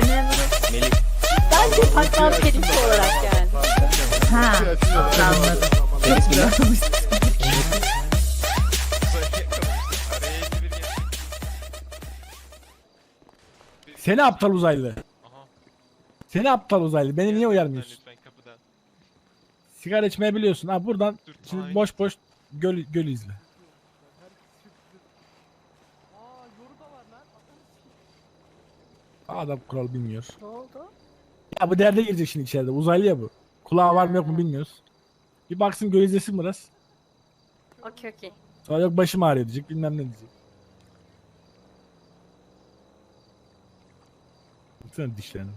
Seneye böyle... Melih. Bence saklan perisi olarak yani. Ha. Anladım. Lan? Seni aptal uzaylı. Seni aptal uzaylı. Beni niye uyarmıyorsun? Sigara içmeyi biliyorsun. Ha buradan şimdi boş boş göl, göl izle. Adam kural bilmiyor. Ne oldu? Ya bu derde girecek şimdi içeride. Uzaylı ya bu. Kulağı var mı yok mu bilmiyoruz. Bir baksın göl izlesin biraz. Okey okey. Sonra yok başım ağrıyor diyecek bilmem ne diyecek. Baksana dişlerine.